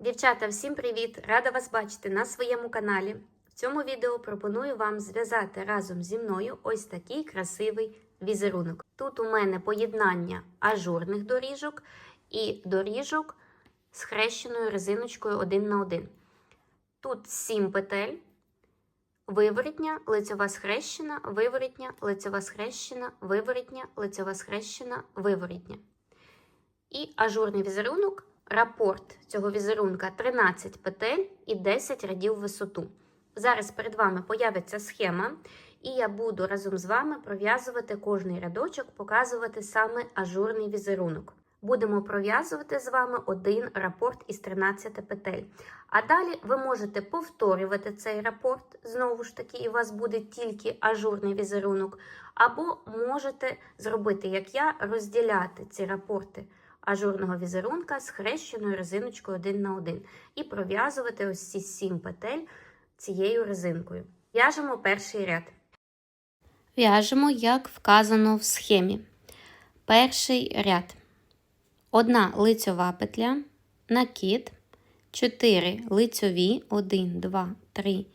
Дівчата, всім привіт! Рада вас бачити на своєму каналі. В цьому відео пропоную вам зв'язати разом зі мною ось такий красивий візерунок. Тут у мене поєднання ажурних доріжок і доріжок з хрещеною резиночкою один на один. Тут 7 петель, виворітня, лицьова схрещена, виворітня, лицьова схрещена, виворітня, лицьова схрещена, виворітня. І ажурний візерунок. Рапорт цього візерунка 13 петель і 10 рядів висоту. Зараз перед вами появиться схема, і я буду разом з вами пров'язувати кожний рядочок, показувати саме ажурний візерунок. Будемо пров'язувати з вами один рапорт із 13 петель. А далі ви можете повторювати цей рапорт, знову ж таки, і у вас буде тільки ажурний візерунок, або можете зробити, як я, розділяти ці рапорти ажурного візерунка з хрещеною резиночкою один на один і пров'язувати ось ці 7 петель цією резинкою. В'яжемо перший ряд. В'яжемо, як вказано в схемі. Перший ряд. Одна лицьова петля, накид, 4 лицьові, 1, 2, 3,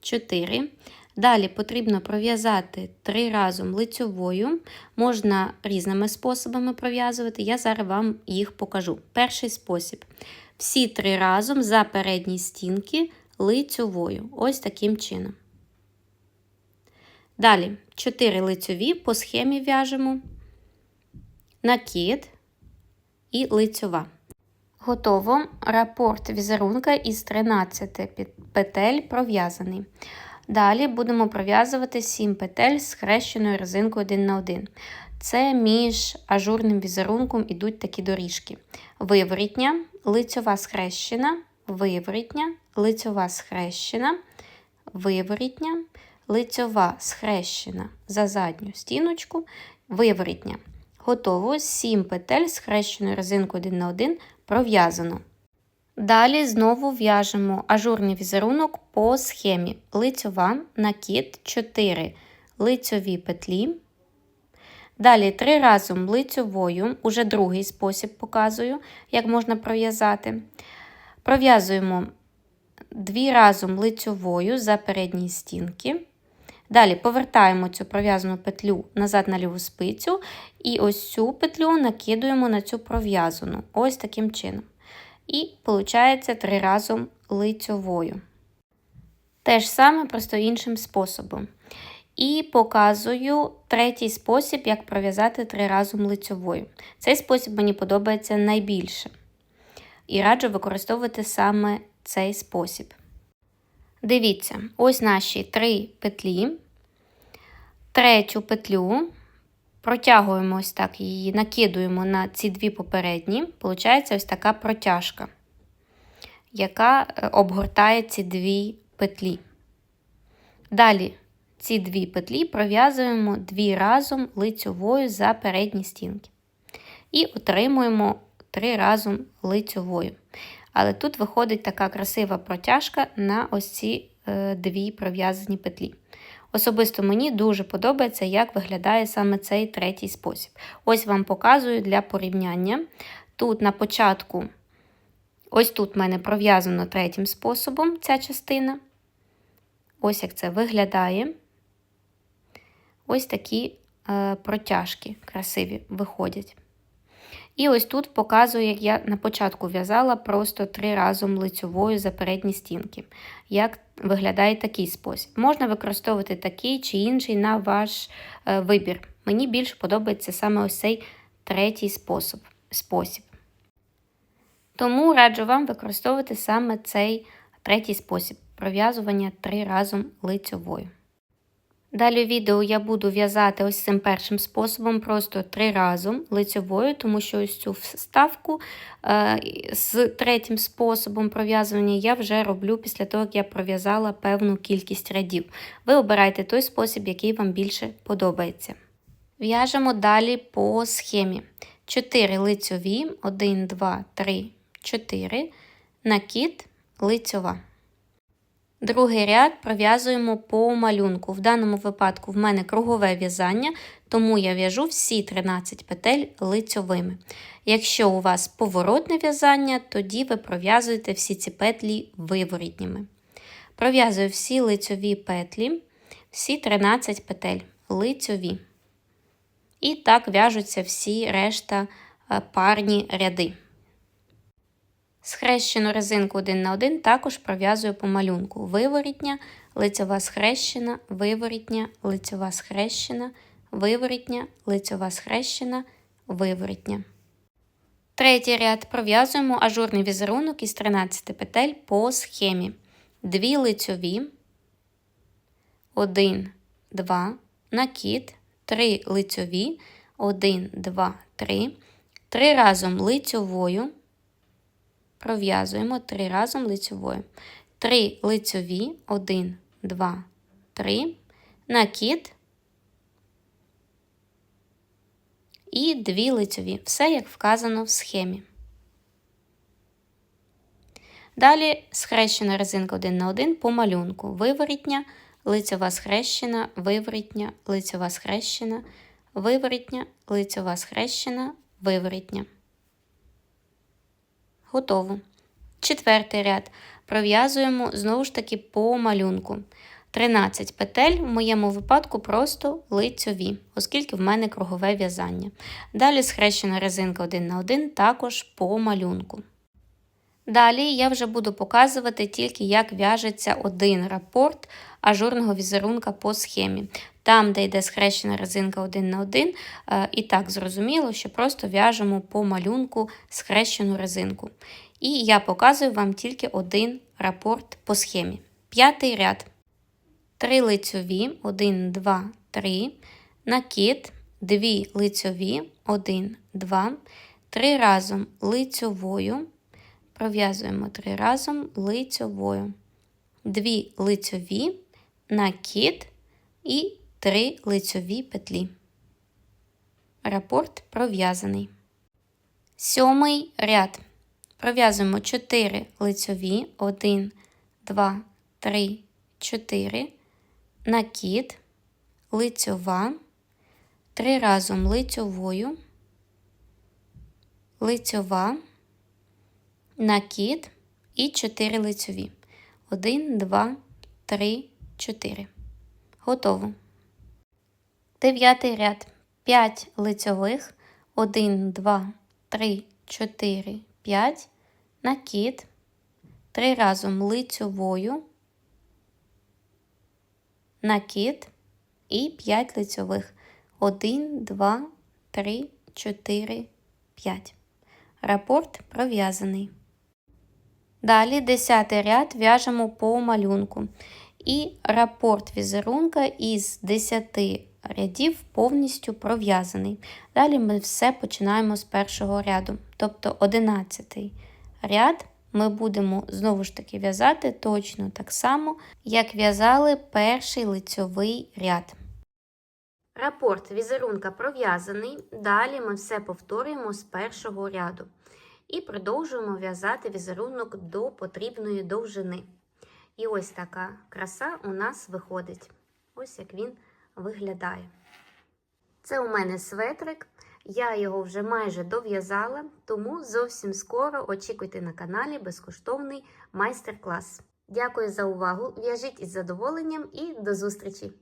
4. Далі потрібно пров'язати три разом лицьовою. Можна різними способами пров'язувати. Я зараз вам їх покажу. Перший спосіб. Всі три разом за передні стінки лицьовою. Ось таким чином. Далі 4 лицьові по схемі в'яжемо, накид і лицьова. Готово. Рапорт візерунка із 13 петель пров'язаний. Далі будемо пров'язувати 7 петель з хрещеною резинкою 1 на 1. Це між ажурним візерунком ідуть такі доріжки. Виворітня, лицьова схрещена, виворітня, лицьова схрещена, виворітня, лицьова схрещена за задню стіночку, виворітня. Готово 7 петель з хрещеною резинкою 1 на 1 пров'язано. Далі знову в'яжемо ажурний візерунок по схемі. Лицьова, накид, 4 лицьові петлі. Далі 3 разом лицьовою, уже другий спосіб показую, як можна пров'язати. Пров'язуємо 2 разом лицьовою за передні стінки. Далі повертаємо цю пров'язану петлю назад на ліву спицю, і ось цю петлю накидуємо на цю пров'язану. Ось таким чином. І виходить три разом лицьовою. Те ж саме, просто іншим способом. І показую третій спосіб, як пров'язати три разом лицьовою. Цей спосіб мені подобається найбільше. І раджу використовувати саме цей спосіб. Дивіться, ось наші три петлі. Третю петлю протягуємо ось так її, накидуємо на ці дві попередні, Получається ось така протяжка, яка е, обгортає ці дві петлі. Далі ці дві петлі пров'язуємо дві разом лицьовою за передні стінки. І отримуємо три разом лицьовою. Але тут виходить така красива протяжка на ось ці е, дві пров'язані петлі. Особисто мені дуже подобається, як виглядає саме цей третій спосіб. Ось вам показую для порівняння. Тут на початку, ось тут в мене пров'язано третім способом ця частина. Ось як це виглядає. Ось такі е, протяжки красиві виходять. І ось тут показую, як я на початку в'язала просто три разом лицьовою за передні стінки. Як виглядає такий спосіб. Можна використовувати такий чи інший на ваш е, вибір. Мені більше подобається саме ось цей третій спосіб. спосіб. Тому раджу вам використовувати саме цей третій спосіб пров'язування три разом лицьовою. Далі відео я буду в'язати ось цим першим способом, просто три разом лицьовою, тому що ось цю вставку е, з третім способом пров'язування я вже роблю після того, як я пров'язала певну кількість рядів. Ви обирайте той спосіб, який вам більше подобається. В'яжемо далі по схемі. 4 лицьові, 1, 2, 3, 4, накид, лицьова. Другий ряд пров'язуємо по малюнку. В даному випадку в мене кругове в'язання, тому я в'яжу всі 13 петель лицьовими. Якщо у вас поворотне в'язання, тоді ви пров'язуєте всі ці петлі виворітніми. Пров'язую всі лицьові петлі, всі 13 петель лицьові. І так в'яжуться всі решта е, парні ряди. Схрещену резинку один на один також пров'язую по малюнку. Виворітня, лицьова схрещена, виворітня, лицьова схрещена, виворітня, лицьова схрещена, виворітня. Третій ряд. Пров'язуємо ажурний візерунок із 13 петель по схемі. Дві лицьові, 1, 2, накид, 3 лицьові, 1, 2, 3, 3 разом лицьовою пров'язуємо 3 разом лицьовою. 3 лицьові, 1, 2, 3, накид і 2 лицьові. Все як вказано в схемі. Далі схрещена резинка 1 на 1 по малюнку. Виворітня, лицьова схрещена, виворітня, лицьова схрещена, виворітня, лицьова схрещена, виворітня. Готово. Четвертий ряд пров'язуємо знову ж таки по малюнку. 13 петель, в моєму випадку просто лицьові, оскільки в мене кругове в'язання. Далі схрещена резинка 1 на 1 також по малюнку. Далі я вже буду показувати тільки, як в'яжеться один рапорт ажурного візерунка по схемі. Там, де йде схрещена резинка 1 на 1, е, і так зрозуміло, що просто в'яжемо по малюнку схрещену резинку. І я показую вам тільки один рапорт по схемі. П'ятий ряд. 3 лицьові, 1, 2, 3, накид, 2 лицьові, 1, 2, 3 разом лицьовою. Пров'язуємо 3 разом лицьовою. 2 лицьові, накид і 3 лицьові петлі. Рапорт пров'язаний. Сьомий ряд. Пров'язуємо 4 лицьові, 1, 2, 3, 4, накид, лицьова, 3 разом лицьовою, лицьова, накид і 4 лицьові. 1, 2, 3, 4. Готово. Дев'ятий ряд. 5 лицьових, 1, 2, 3, 4, 5, накид, 3 разом лицьовою, накид і 5 лицьових. 1, 2, 3, 4, 5. Рапорт пров'язаний. Далі 10 ряд в'яжемо по малюнку. І рапорт візерунка із 10 рядів повністю пров'язаний. Далі ми все починаємо з першого ряду, тобто 11 ряд ми будемо знову ж таки в'язати точно так само, як в'язали перший лицьовий ряд. Рапорт візерунка пров'язаний. Далі ми все повторюємо з першого ряду. І продовжуємо в'язати візерунок до потрібної довжини. І ось така краса у нас виходить. Ось як він виглядає. Це у мене светрик. Я його вже майже дов'язала, тому зовсім скоро очікуйте на каналі безкоштовний майстер-клас. Дякую за увагу! В'яжіть із задоволенням і до зустрічі!